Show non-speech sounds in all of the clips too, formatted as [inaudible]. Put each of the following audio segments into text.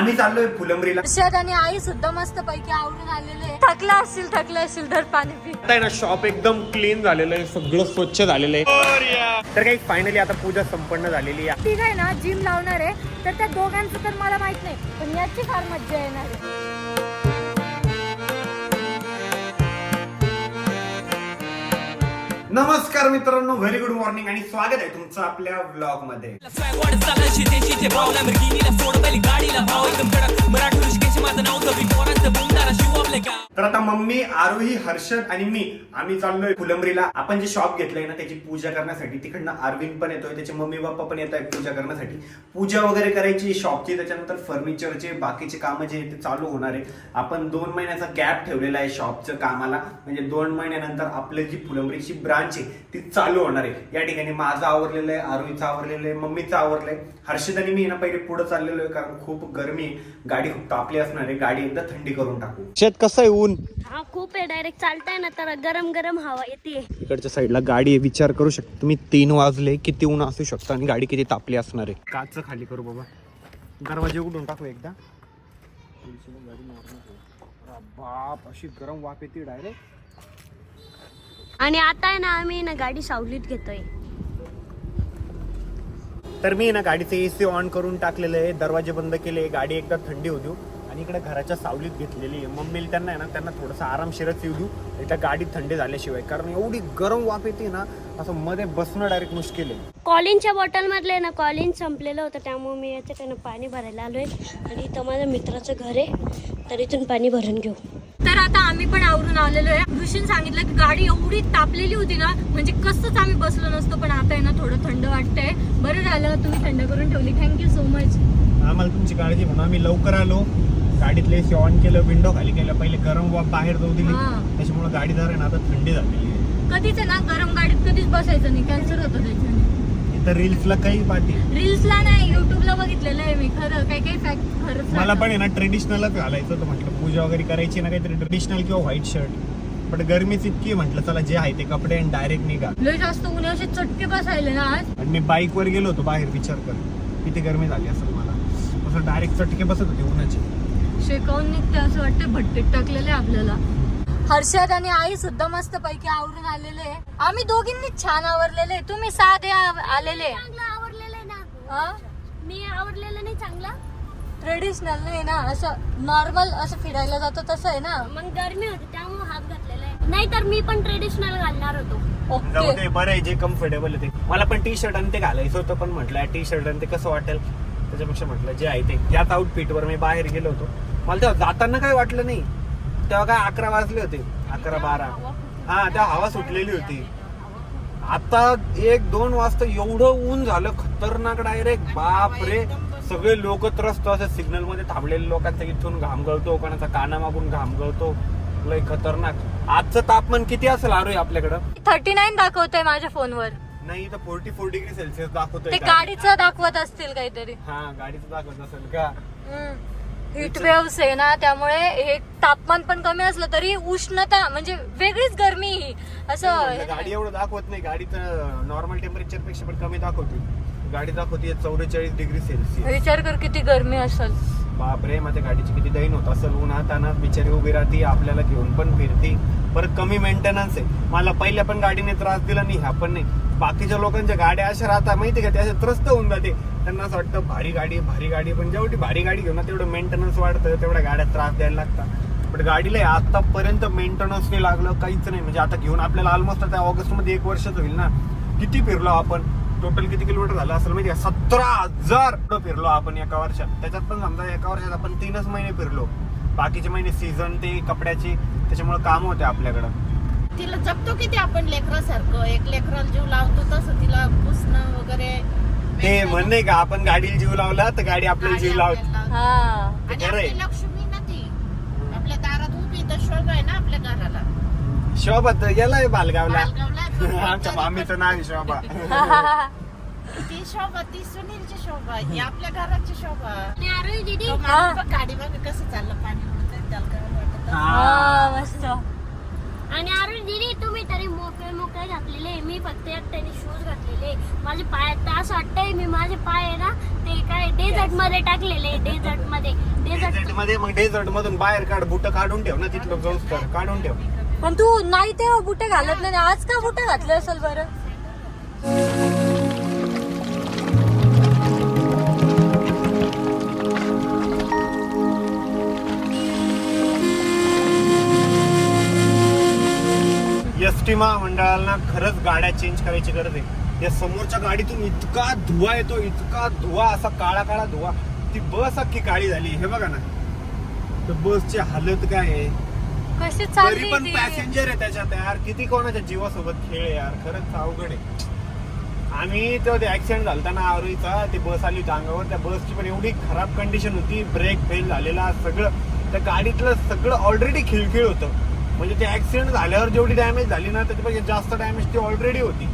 आम्ही चाललोय फुलंब्रीला. हर्षद आणि आई सुद्धा मस्त पैकी आवडून आलेले थकला असतील थकला असतील धर पाणी पी. आता आहे ना शॉप एकदम क्लीन झालेलं आहे सगळं स्वच्छ झालेलं आहे. तर काही फायनली आता पूजा संपन्न झालेली आहे. ठीक आहे ना जिम लावणार आहे. तर त्या दोघांचं तर मला माहीत नाही पण याची फार मज्जा येणार आहे. नमस्कार मित्रांनो व्हेरी गुड मॉर्निंग आणि स्वागत आहे तुमचं आपल्या ब्लॉगमध्ये तर आता मम्मी आरोही हर्षद आणि मी आम्ही चाललोय फुलंबरीला. आपण जे शॉप घेतलंय ना त्याची पूजा करण्यासाठी तिकडनं अरविंद पण येतोय त्याचे मम्मी पप्पा पण येत आहेत पूजा करण्यासाठी. पूजा वगैरे करायची शॉपची त्याच्यानंतर फर्निचरचे बाकीचे कामं जे ते चालू होणार आहे आपण दोन महिन्याचा गॅप ठेवलेला आहे शॉपचं कामाला. म्हणजे दोन महिन्यानंतर आपली जी फुलंबरीची ब्रांच आहे ती चालू होणार आहे. या ठिकाणी माझं आवरलेलं आहे आरोहीचं आवरलेलं आहे मम्मीचं आवरलंय हर्षद आणि मी ना पहिले पुढे चाललेलो आहे कारण खूप गरमी आहे. गाडी खूप तापली असणार आहे. गाडी एकदा थंडी करून टाकू. शेत कसं आहे ऊन? हा खूप आहे. डायरेक्ट चालताय ना तर गरम गरम हवा येते. इकडच्या साईडला गाडी आहे विचार करू शकता. तुम्ही तीन वाजले किती ऊन असू शकतं आणि गाडी किती तापली असणार आहे? काच खाली करू बाबा. दरवाजे उघडून टाकू एकदा. बाप अशी गरम वाफ येते डायरेक्ट आणि आता आहे ना आम्ही ना गाडी सावलीत घेतोय. तर मी ना गाडीचं एसी ऑन करून टाकलेलं आहे. दरवाजे बंद केले. गाडी एकदा थंडी होऊ देऊ आणि इकडे घराच्या सावलीत घेतलेली आहे. मम्मीला त्यांना आहे ना त्यांना थोडंसं आरामशीरच येऊ देऊ. एकदा गाडी थंडी झाल्याशिवाय. कारण एवढी गरम वाफ येते ना असं मध्ये बसणं डायरेक्ट मुश्किल आहे. कॉलिनच्या बॉटल मधले ना कॉलिन संपलेलं होतं. त्यामुळे मी याच्याकडनं पाणी भरायला आलोय. आणि इथं माझ्या मित्राचं घर आहे. तर इथून पाणी भरून घेऊ. तर आता आम्ही पण आवरून आलेलो आहे. ऋषीन सांगितलं की गाडी एवढी तापलेली होती ना म्हणजे कसंच आम्ही बसलो नसतो पण आता आहे ना थोडं थंड वाटतंय. बरं झालं तुम्ही थंड करून ठेवली. थँक्यू सो मच आम्हाला तुमची काळजी म्हणून आम्ही लवकर आलो. गाडीतले एसी ऑन केलं विंडो खाली केलं. पहिले गरम वाफ बाहेर जाऊ दिली. हा. त्याच्यामुळे गाडी जरा आहे ना आता थंडी झालेली आहे. कधीच आहे ना गरम गाडीत कधीच बसायचं नाही. कॅन्सर होतं त्याच्याने. इथं रील्सला काही पाठी. रील्सला नाही युट्यूबला बघितलेलं आहे मी. खरं काही काही फॅक्ट खरंच मला. पण आहे ना ट्रेडिशनलच घालायचं होतं म्हटलं. पूजा वगैरे करायची ना काहीतरी ट्रेडिशनल किंवा व्हाईट शर्ट पण गरमीच इतकी म्हटलं चला जे आहे ते कपडे आणि डायरेक्ट निघा. लय जास्त उन्हे असे चटके बसायले ना आज. आणि मी बाईक वर गेलो होतो बाहेर विचार कर. किती गरमी झाली असेल मला. असं डायरेक्ट चटके बसत होते उन्हाचे शेकावून निघते असं वाटतं भट्टीत टाकलेले आपल्याला. हर्षद आणि आई सुद्धा मस्त पैकी आवरून आलेले आहे. आम्ही दोघींनी छान आवरलेले. तुम्ही साधे आलेले चांगलं आवडलेलं आहे ना हा? मी आवडलेलं नाही चांगलं. ट्रेडिशनल नाही ना. असं नॉर्मल असं फिरायला जातो तसं आहे ना. मग गरमी होती त्यामुळे हात घातलेला आहे. नाहीतर मी पण ट्रेडिशनल घालणार होतो. जाऊ दे बरं आहे जे कम्फर्टेबल ते. मला पण टी शर्ट आणि ते घालायचं होतं पण म्हटलं टी शर्ट आणि ते कसं वाटेल? त्याच्यापेक्षा म्हटलं जे आहे ते. याच आउटफिट वर मी बाहेर गेलो होतो. मला तेव्हा जाताना काही वाटलं नाही? तेव्हा काय अकरा वाजले होते. अकरा बारा. हा तेव्हा हवा सुटलेली होती. आता एक दोन वाजता एवढं ऊन झालं खतरनाक डायरेक्ट बाप रे सगळे लोक त्रस्त. असं सिग्नलमध्ये थांबलेले लोकांचा इथून घाम गळतो कोणाचा काना मागून घाम गळतो. लय खतरनाक. आजचं तापमान किती असेल आरोय आपल्याकडं? थर्टी नाईन दाखवतोय माझ्या फोनवर. नाही तर फोर्टी फोर डिग्री सेल्सिअस दाखवतोय ते गाडी. गाडीचं दाखवत असतील काहीतरी. हा गाडीचं दाखवत असेल का? हिट वेव्स आहे ना त्यामुळे हे तापमान पण कमी असलं तरी उष्णता म्हणजे वेगळीच गरमी ही. असं गाडी एवढं दाखवत नाही. गाडीचं नॉर्मल टेम्परेचरपेक्षा पण कमी दाखवते. गाडी दाखवते चौवेचाळीस डिग्री सेल्सिअस विचार कर किती गरमी असेल. बापरे मग त्या गाडीची किती दैन होत असेल उन्हात आणत बिचारी उभी राहते आपल्याला घेऊन पण फिरती. परत कमी मेंटेनन्स आहे. मला पहिल्या पण गाडीने त्रास दिला नाही ह्या पण नाही. बाकीच्या लोकांच्या गाड्या अशा राहतात माहिती का? त्या असे त्रस्त होऊन जाते. त्यांना असं वाटतं भारी गाडी भारी गाडी. पण जेवढी भारी गाडी घेऊन ना तेवढं मेंटेनन्स वाढतं तेवढ्या गाड्या त्रास द्यायला लागतात. पण गाडीला आतापर्यंत मेंटेनन्स नाही लागलं काहीच नाही. म्हणजे आता घेऊन आपल्याला ऑलमोस्ट आता ऑगस्टमध्ये एक वर्षच होईल ना. किती फिरलो आपण? टोटल किती किलोमीटर झालं असेल माहिती सतरा हजार फिरलो आपण एका वर्षात. त्याच्यात पण समजा एका वर्षात आपण तीनच महिने फिरलो. बाकीचे महिने सीझन ते कपड्याचे त्याच्यामुळे काम होते आपल्याकडं. तिला जपतो किती आपण लेकरासारखं. एक लेकराला जीव लावतो तसं तिला पुसणं वगैरे. ते म्हणणे का आपण गाडीला जीव लावला तर गाडी आपल्याला जीव लावते. आपल्याला- हा. आणि खरं आहे. आपली लक्ष्मी ना ती. आपल्या दारात उभी तर शोभा आहे ना आपल्या घराला शोभा गेलाय बालगावला. बालगावला [laughs] आमच्या मामीचं नाव आहे शोभा. ती [laughs] शोभा ती सुनीलची शोभा ही आपल्या घराची शोभा. आणि अरे दीदी? तो माणूस बघ गाडी बघ कसं चाललं पाणी उडतंय त्याला काय वाटत? हा. मस्त. आणि अरुण दिदी तुम्ही तरी मोकळे मोकळे घातलेले मी फक्त एकट्याने शूज घातलेले माझे पाय तर असं वाटतंय मी माझे पाय आहे ना ते काय डेझर्टमध्ये टाकलेले डेझर्टमध्ये. आतमध्ये मग डेझर्ट मधून बाहेर काढ बुट काढून ठेव ना तिथलं तर काढून ठेव. पण तू नाही तेव्हा बुटे घालत नाही आज का बुटे घातले असेल बरं? एस टी महामंडळाला खरंच गाड्या चेंज करायची गरज आहे. या समोरच्या गाडीतून इतका धुवा येतो इतका धुवा असा काळा काळा धुवा. ती बस अख्खी काळी झाली. हे बघा ना. तर बसची हालत काय आहे? कशी तरी पण? पॅसेंजर आहे त्याच्यात यार. किती कोणाच्या जीवासोबत खेळ आहे यार. खरंच अवघड आहे. आम्ही तो ते ऍक्सिडेंट झालता ना आरोईचा ती बस आली होती अंगावर त्या बसची पण एवढी खराब कंडिशन होती. ब्रेक फेल झालेला सगळं. त्या गाडीतलं सगळं ऑलरेडी खिळखिळ होतं. म्हणजे ते ऍक्सिडेंट झाल्यावर जेवढी डॅमेज झाली ना त्याच्यापेक्षा जास्त डॅमेज ती ऑलरेडी होती.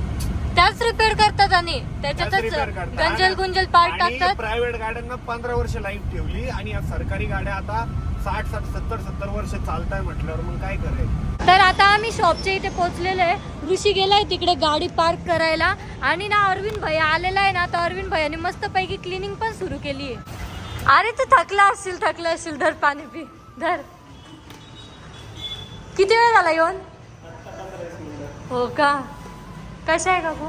त्याच रिपेअर करतात आणि त्याच त्याच्यातच. गंजल गुंजल पार्ट टाकतात. प्रायव्हेट गाड्यांना पंधरा वर्ष लाईफ ठेवली आणि या सरकारी गाड्या आता साठ साठ सत्तर सत्तर वर्ष चालताय म्हटल्यावर मग काय करायचं? तर आता आम्ही शॉपच्या इथे पोहोचलेलो आहे. ऋषी गेलाय तिकडे गाडी पार्क करायला. आणि ना अरविंद भैया आलेला आहे ना तर अरविंद भैयाने मस्त पैकी क्लिनिंग पण सुरू केली आहे अरे तू थकला असशील थकला असशील. धर पाणी पी. धर. किती वेळ झाला येऊन? हो का? कशा आहे काकू?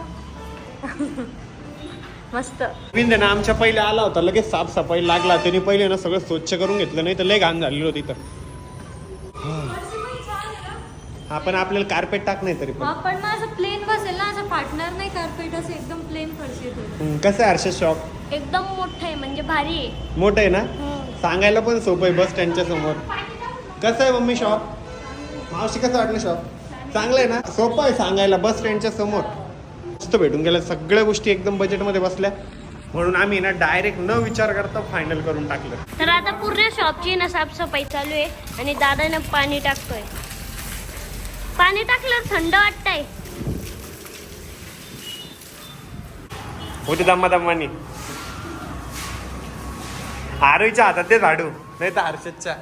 मस्त. अरविंद ना आमच्या पहिले आला होता लगेच साफसफाई लागला. त्यांनी पहिले ना सगळं स्वच्छ करून घेतलं नाही तर लय घाण झालेलं होती तर आपण आपल्याला कार्पेट टाक नाही तरी पण. आपण ना असं प्लेन बसेल ना असं फाटणार नाही कार्पेट असं एकदम प्लेन फरशी. हम्म, कसं आहे हर्षद शॉप एकदम मोठं आहे म्हणजे भारी आहे. मोठं आहे ना? सांगायला पण सोपं आहे बस स्टँडच्या समोर. कसं आहे मम्मी शॉप मावशी कसं वाटलं शॉप. चांगलं आहे ना? सोपं आहे सांगायला बस स्टँडच्या समोर. मस्त भेटून गेल्या सगळ्या गोष्टी एकदम बजेटमध्ये बसल्या. म्हणून आम्ही ना डायरेक्ट न विचार करता फायनल करून टाकलं. तर आता पूर्ण शॉपची ना साफसफाई चालू आहे आणि दादाने पाणी टाकतोय. पाणी टाकलं थंड वाटतंय. होती दम्मा दम्मानी. आरोईच्या हातात ते झाडू. नाही तर हर्षदच्या.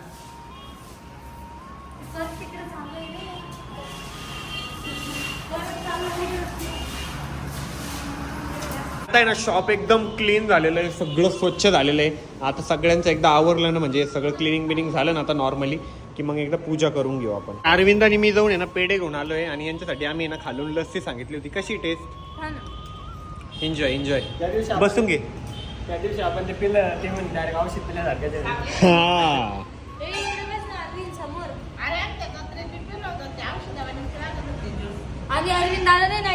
आता आहे ना शॉप एकदम क्लीन झालेलं आहे सगळं स्वच्छ झालेलं आहे. आता सगळ्यांचं एकदा आवरलं ना म्हणजे सगळं क्लिनिंग बिनिंग झालं ना आता नॉर्मली की मग एकदा पूजा करून घेऊ आपण. अरविंद आणि मी जाऊन आहे ना पेढे घेऊन आलोय आणि यांच्यासाठी आम्ही ना खालून लस्सी सांगितली होती. कशी टेस्ट एन्जॉय एन्जॉय त्या दिवशी आपण- बसून घे. त्या दिवशी आपण ते पिलं ते म्हणजे डायरेक्ट औषध पिल्यासारखं हा. आणि अरविंद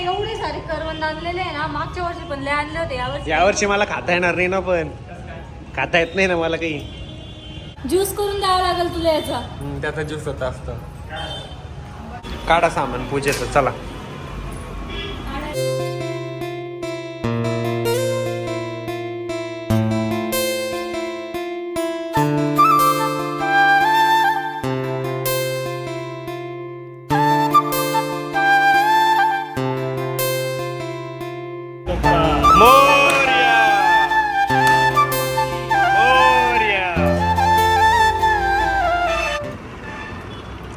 एवढे सारे करवंद आणलेले आहे ना मागच्या वर्षी पण लय आणले होते यावर्षी यावर्षी मला खाता येणार नाही ना पण. खाता येत नाही ना मला काही. ज्यूस करून द्यावा लागेल तुला याचा. त्याचा ज्यूस होता असतं. काढा सामान पूजेचं चला.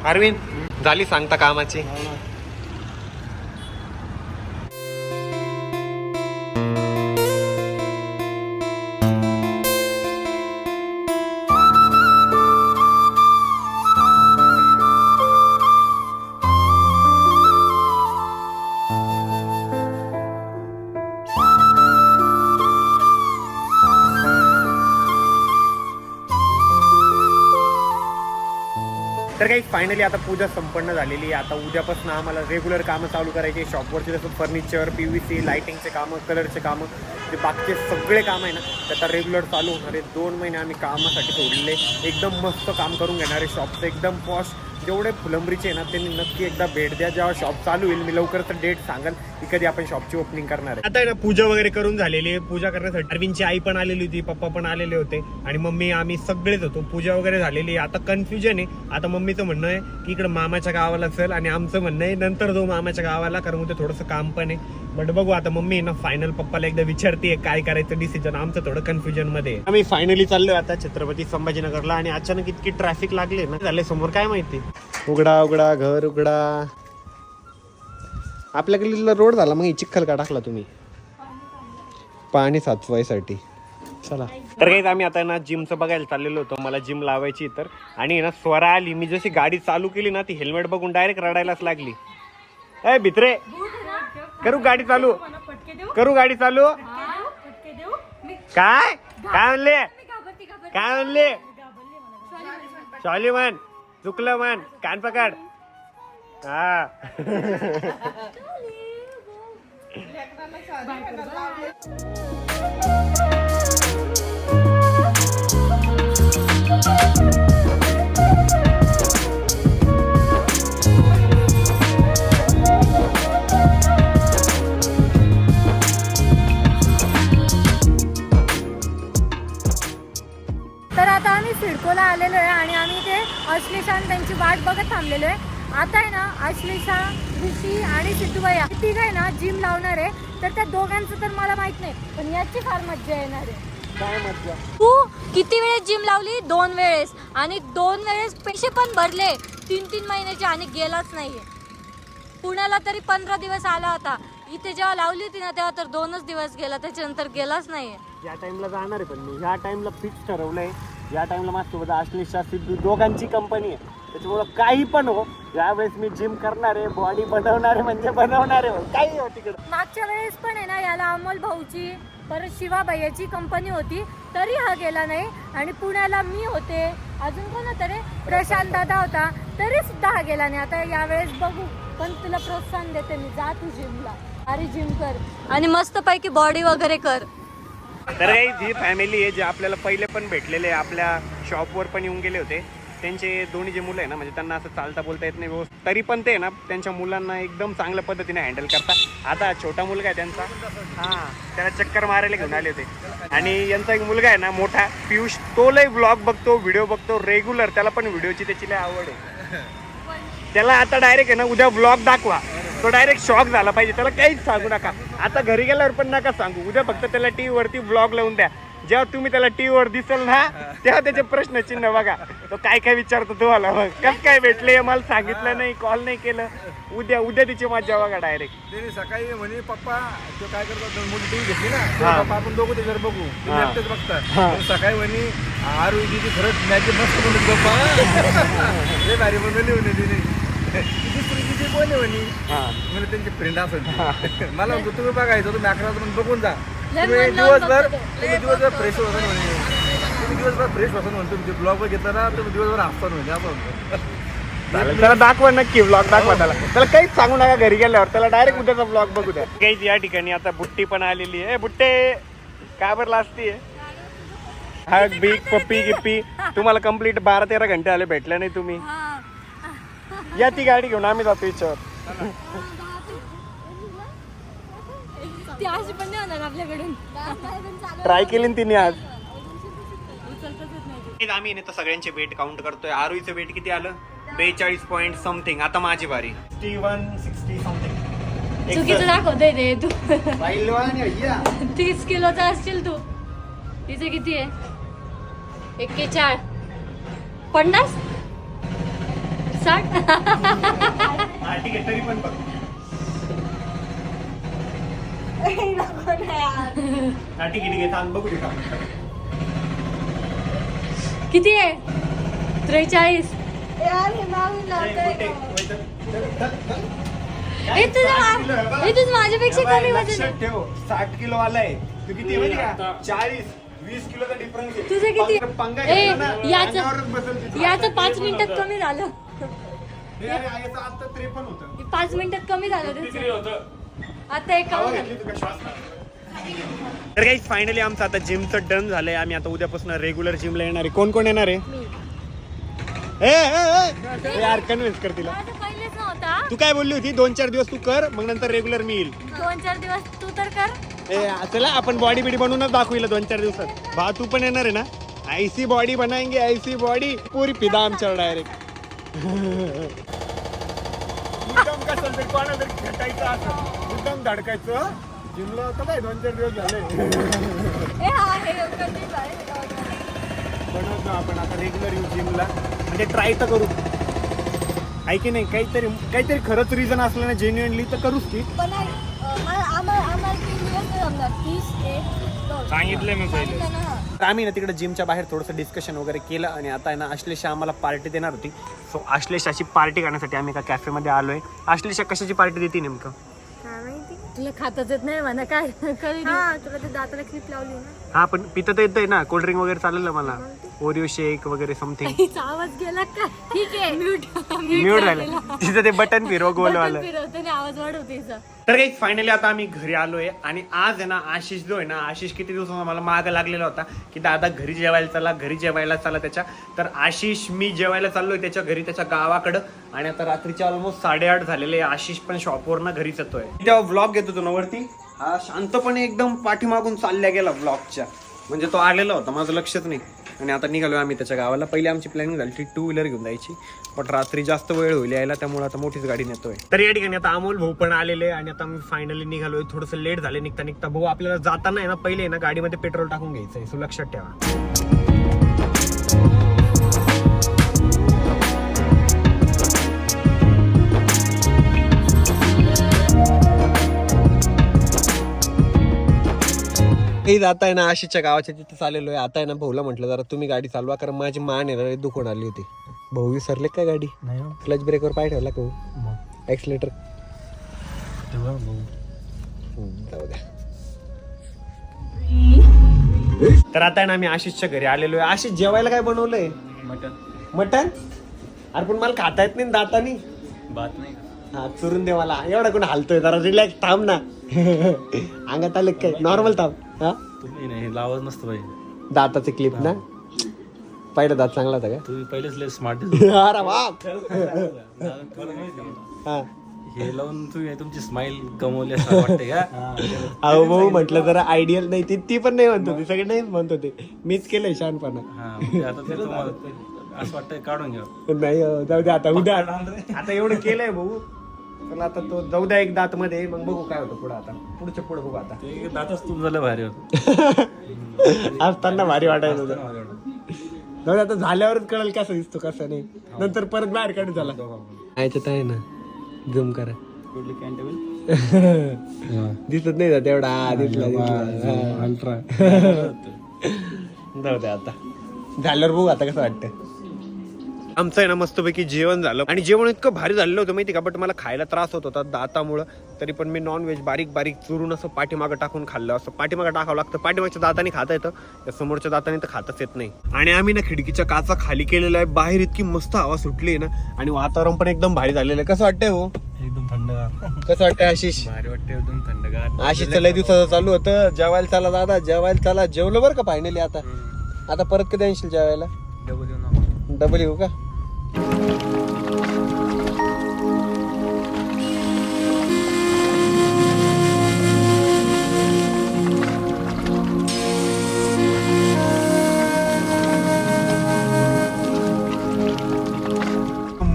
अरविंद झाली सांगता कामाची. फायनली आता पूजा संपन्न झालेली आहे. आता उद्यापासून आम्हाला रेग्युलर कामं चालू करायची शॉपवरचे जसं फर्निचर पी व्ही सी लाईटिंगचे कामं कलरचे कामं जे बाकीचे सगळे काम आहे ना ते आता रेग्युलर चालू होणार आहे. दोन महिने आम्ही कामासाठी सोडलेले. एकदम मस्त काम करून घेणार आहे. शॉपचं एकदम पॉश जेवढे फुलंबरीचे आहे ना त्यांनी नक्की एकदा भेट द्या. जेव्हा शॉप चालू होईल मी लवकरच डेट सांगाल. की कधी आपण शॉपची ओपनिंग करणार आहे. आता आहे ना पूजा वगैरे करून झालेली आहे. पूजा करण्यासाठी अरविंदची आई पण आलेली होती पप्पा पण आलेले होते. आणि मम्मी आम्ही सगळेच होतो. पूजा वगैरे झालेली आहे. आता कन्फ्युजन आहे. आता मम्मीचं म्हणणं आहे की इकडे मामाच्या गावाला चल आणि आमचं म्हणणं आहे नंतर जाऊ मामाच्या गावाला कारण ते थोडंसं काम पण आहे. बट बघू आता मम्मी ना फायनल पप्पाला एकदा विचारते काय करायचं डिसिजन आमचं थोडं कन्फ्युजनमध्ये आम्ही फायनली चाललोय आता छत्रपती संभाजीनगरला आणि अचानक इतकी ट्रॅफिक लागले ना झाले समोर. काय माहिती? उघडा उघडा घर उघडा. आपल्याकडे रोड झाला मग चिखल का टाकला तुम्ही? पाणी साचवायसाठी. चला. तर काही आम्ही आता ना जिमचं बघायला चाललेलो होतो. मला जिम लावायची तर. आणि ना स्वरा आली. मी जशी गाडी चालू केली ना ती हेल्मेट बघून डायरेक्ट रडायलाच लागली. ए भित्रे! करू गाडी चालू. करू गाडी चालू. काय? काय म्हणले? काय म्हणले? सॉली म्हण चुकलं मान कान पकड. हा. तर आता आम्ही सिडकोला आलेलो आहे आणि आम्ही ते अश्लेषा आणि त्यांची वाट बघत थांबलेलो आहे. आता आहे ना अश्लेषा ऋषी आणि सिद्धूबाई तिघ आहे ना जिम लावणार आहे. तर त्या दोघांचं तर मला माहीत नाही पण याची फार मज्जा येणार आहे. काय मजा तू किती वेळेस जिम लावली? दोन वेळेस. आणि दोन वेळेस पैसे पण भरले. तीन तीन महिन्याचे आणि गेलाच नाहीये. पुण्याला तरी पंधरा दिवस आला होता. इथे जेव्हा लावली होती ना तेव्हा तर दोनच दिवस गेला. त्याच्यानंतर गेलाच नाहीये. या टाइमला जाणार आहे पण मी ह्या टाइमला फिक्स ठरवलंय. या टाइमला माझ्यासोबत आश्लेषा सिद्धू दोघांची कंपनी आहे. त्याच्यामुळं काही पण हो. यावेळेस मी जिम करणार आहे बॉडी बनवणार आहे म्हणजे बनवणार आहे. काही हो तिकडं. मागच्या वेळेस पण आहे ना याला अमोल भाऊची परत शिवा भैयाची कंपनी होती. तरी हा गेला नाही. आणि पुण्याला मी होते. अजून कोण होतं रे? प्रशांत दादा होता. तरी सुद्धा हा गेला नाही. आता यावेळेस बघू. पण तुला प्रोत्साहन देते मी. जा तू जिमला अरे जिम कर. आणि मस्त पैकी बॉडी वगैरे कर. तर काही जी फॅमिली आहे जे आपल्याला पहिले पण भेटलेले आहे, आपल्या शॉपवर पण येऊन गेले होते त्यांचे दोन्ही जे मुलं आहे ना म्हणजे त्यांना असं चालता बोलता येत नाही व्यवस्थित. तरी पण ते ना त्यांच्या मुलांना एकदम चांगल्या पद्धतीने हँडल करतात. आता छोटा मुलगा आहे त्यांचा. हां. त्याला चक्कर मारायला घेऊन आले होते. आणि यांचा एक मुलगा आहे ना मोठा पियुष तो लय ब्लॉग बघतो व्हिडिओ बघतो रेग्युलर त्याला पण व्हिडिओची त्याची लय आवड आहे. [laughs] त्याला आता डायरेक्ट आहे ना उद्या ब्लॉग दाखवा. तो डायरेक्ट शॉक झाला पाहिजे. त्याला काहीच सांगू नका. आता घरी गेल्यावर पण नका सांगू. उद्या फक्त त्याला टीव्ही वरती ब्लॉग लावून द्या. जेव्हा तुम्ही त्याला टीव्ही वर दिसेल ना तेव्हा त्याचे प्रश्नचिन्ह बघा. तो काय काय विचारतो तुम्हाला मग. कस काय भेटले मला सांगितलं नाही कॉल नाही केलं. उद्या उद्या तिची मजा बघा डायरेक्ट त्याने सकाळी म्हणे पप्पा तो काय करतो मोठी टीव्ही घेतली ना. हा. पप्पा आपण दोघं त्याच्यावर बघू. हा. तुम्ही एकटेच बघता. हा. तर सकाळी म्हणे आर दीदी खरंच मॅच मस्त बनवली पप्पा. [laughs] लय भारी बनवली म्हणे तिने. ती दुसरी दीदी कोण म्हणे हा. म्हणजे त्यांचे फ्रेंड असेल मला म्हणतो तुम्ही बघायचं तुम्ही अकरा वाजता बघून जा. तुम्ही दिवसभर. तुम्ही दिवसभर फ्रेश होता म्हणे. तुम्ही दिवसभर फ्रेश होता म्हणतो तुमचे ब्लॉग घेतला ना तुम्ही दिवसभर हसता म्हणजे असं म्हणतो. चालेल त्याला दाखवा नक्की ब्लॉग दाखवा त्याला. त्याला काहीच सांगू नका घरी गेल्यावर. त्याला डायरेक्ट उद्याचा ब्लॉग बघू द्या. काहीच या ठिकाणी आता बुट्टी पण आलेली आहे. बुट्टे! काय बरं लाजती हा बिग पप्पी गिप्पी. तुम्हाला कंप्लीट बारा तेरा घंटे आले भेटले नाही तुम्ही. या ती गाडी घेऊन आम्ही जातो याच्यावर. ती अशी पण नाही होणार आपल्याकडून. ट्राय केली ना तिने आज. आम्ही नाही तर सगळ्यांचे वेट काउंट करतोय. आरोईचं वेट किती आलं? बेचाळीस पॉईंट समथिंग आता माझी बारी सिक्स्टी वन सिक्स्टी समथिंग चुकीचं दाखवतोय रे तू. अय्या तीस किलोचा असशील तू. तिचे किती आहे? एक्केचाळ पन्नास? किती आहे? त्रेचाळीस. माझ्यापेक्षा कमी वजन ठेव साठ किलो वाला आहे. तू किती माहिती का? चाळीस. वीस किलोचा डिफरन्स आहे. तुझं किती पंग- याचं पाच मिनिटात. कमी झालं. हे आता त्रेपन्न होतं. पाच मिनिटात कमी झालं आता एक तर काही फायनली आमचं आता जिमचं डन झालंय. आम्ही आता उद्यापासून रेग्युलर जिमला येणार आहे. कोण कोण येणार आहे? ए, ए, ए, यार कन्व्हिन्स कर तिला. माझं पहिलेच नव्हता. तू काय बोलली होती? दोन चार दिवस तू कर मग नंतर रेग्युलर मी येईल. दोन चार दिवस तू तर कर. ए चला आपण बॉडी बिडी बनवूनच दाखविलं दोन चार दिवसात. भा तू पण येणार आहे ना? आयसी बॉडी बनाएंगे आयसी बॉडी पुरी फिदा आमच्यावर डायरेक्ट [laughs] कसं तरी कोणाला तरी खेटायचं असं मुद्दाम धडकायचं जिमला होतं काय दोन चार दिवस झाले ए हा हे कधीच आहे. बनवतो आपण आता रेग्युलर येऊ जिमला म्हणजे ट्राय तर करू. आहे की नाही? काहीतरी काहीतरी खरंच रिझन असलं ना जेन्युअनली तर करूच की. पण आहे, अं, मला- आम्हाला आम्हाला तीन दिवस नाही जमणार. तीस एक दोन. सांगितलं मी पहिले. सांगितलं ना. तर आम्ही ना तिकडे जिमच्या बाहेर थोडंसं डिस्कशन वगैरे केलं आणि आता आहे ना आश्लेषा आम्हाला पार्टी देणार होती. सो आश्लेषाची पार्टी करण्यासाठी आम्ही एका कॅफेमध्ये आलोय. आश्लेषा कशाची पार्टी देते नेमकं? तुला खाताच येत नाही म्हणा काय तुला ते दाताला क्लिप लावली ना. हा पण पितं तर येतंय ना कोल्ड्रिंक वगैरे चालेल ना मला ओरिओ शेक वगैरे समथिंग तिचा [laughs] आवाज गेला का? ठीक आहे. म्यूट म्यूट राहिलं. तिचं ते बटन फिरव गोलवालं फिरवते आवाज वाढवते तिचा तर काही फायनली आता आम्ही घरी आलोय आणि आज आहे ना आशिष जो आहे ना आशिष किती दिवसांना मला माग लागलेला होता की दादा घरी जेवायला चला घरी जेवायला चला त्याच्या. तर आशिष मी जेवायला चाललोय त्याच्या घरी त्याच्या गावाकडं. आणि आता रात्रीचे ऑलमोस्ट साडेआठ झालेले आहे. आशिष पण शॉपवरनं घरीच येतोय. तेव्हा ब्लॉग घेत होतो ना वरती. हा शांतपणे एकदम पाठीमागून चालल्या गेला ब्लॉगच्या म्हणजे तो आलेला होता माझं लक्षच नाही. आणि आता निघालो आम्ही त्याच्या गावाला. पहिले आमची प्लॅनिंग झाली ती टू व्हीलर घेऊन जायची. बट रात्री जास्त वेळ होईल यायला त्यामुळे आता मोठीच गाडी नेतोय. तर या ठिकाणी आता अमोल भाऊ पण आलेले आणि आता आम्ही फायनली निघालोय. थोडंसं लेट झाले निघता निघता भाऊ आपल्याला जाताना आहे ना पहिले आहे ना गाडीमध्ये पेट्रोल टाकून घ्यायचं आहे सो लक्षात ठेवा. काही जात आहे ना आशीच्या गावाच्या तिथे चाललेलो आहे. आता आहे ना भाऊला म्हटलं जरा तुम्ही गाडी चालवा कारण माझी मान आहे ना दुखून आली होती. भाऊ विसरले काय गाडी? क्लच ब्रेकवर पाय ठेवला का भाऊ? ऍक्सिलेटर जाऊ द्या. तर आता आहे ना आम्ही आशिषच्या घरी आलेलो आहे. आशिष जेवायला काय बनवलंय? मटन मटन अरे पण मला खाता येत नाही दातानी. भात नाही. हा चुरून दे मला एवढा कोण हालतोय जरा रिलॅक्स थांब ना. अंगात आलं काय? नॉर्मल थांब. हा? तुम्ही नाही लावत नसतं पाहिजे दाताचे क्लिप ना? पहिला दात चांगला होता तुम्ही पहिलेच लय स्मार्ट का अरे बाप हा. हे लावून तुम्ही तुमची स्माइल कमवली असं वाटते का? अहो भाऊ म्हटलं जरा आयडियल नाही ती ती पण नाही म्हणत होती सगळे नाही म्हणत होते. मीच केलंय शहाणपणा. हा म्हणजे आता ते तुम्हाला असं वाटतंय काढून घ्या. नाही अहो, जाऊ दे आता उद्या. आता एवढं केलंय भाऊ. चला आता तो जाऊ द्या एक दात मध्ये मग बघू काय होतं पुढं आता. पुढच्या पुढे बघू आता. ते दातच तुम झालं भारी होत. असताना [laughs] भारी वाटायचं होतं. जाऊ दे, आता झाल्यावरच कळेल कसं दिसतो कसं नाही. नंतर परत बाहेर काढू झाला याच्यात आहे ना झूम करा. [laughs] दिसत नाही जात एवढा हा, दिसला दिसला. अल्ट्रा [laughs] जाऊ दे आता. झाल्यावर बघू आता कसं वाटतं आमचं आहे ना मस्तपैकी जेवण झालं. आणि जेवण इतकं भारी झालेलं होतं माहिती का? बट मला खायला त्रास होत होता दातामुळं. तरी पण मी नॉन व्हेज बारीक बारीक चुरून असं पाठीमागं टाकून खाल्लं. असं पाठीमागं टाकावं लागतं. पाठीमागच्या दाताने खाता येतं. त्या समोरच्या दाताने तर खाताच येत नाही. आणि आम्ही ना खिडकीच्या काचा खाली केलेला आहे. बाहेर इतकी मस्त हवा सुटली आहे ना. आणि वातावरण पण एकदम भारी झालेलं आहे. कसं वाटतंय हो? एकदम थंडगार. कसं वाटतंय आशिष? भारी एकदम थंडगार. आशिष लय दिवसाचं चालू होतं. जेवायला चला दादा. जेवायला चला. जेवलं बरं का फायनली आता? आता परत कधी आणशील जेवायला. डबल येऊ का?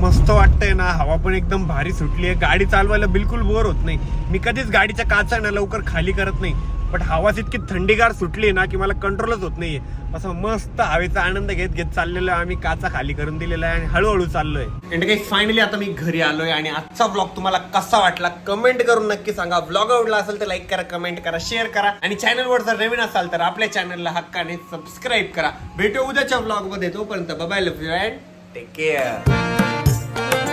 मस्त वाटतंय ना हवा पण एकदम भारी सुटली आहे गाडी चालवायला बिलकुल बोर होत नाही. मी कधीच गाडीच्या काचा ना लवकर खाली करत नाही. बट हवाच इतकी थंडीगार सुटली ना की मला कंट्रोलच होत नाहीये. असं मस्त हवेचा आनंद घेत घेत चाललेलो आहे आम्ही काचा खाली करून दिलेला आहे आणि हळूहळू चाललोय. आणि काही फायनली आता मी घरी आलोय आणि आजचा ब्लॉग तुम्हाला कसा वाटला कमेंट करून नक्की सांगा. ब्लॉग आवडला असेल तर लाईक करा कमेंट करा शेअर करा. आणि चॅनलवर जर नवीन असाल तर आपल्या चॅनलला हक्काने सबस्क्राईब करा. भेटू उद्याच्या ब्लॉगमध्ये. तोपर्यंत bye love you and take care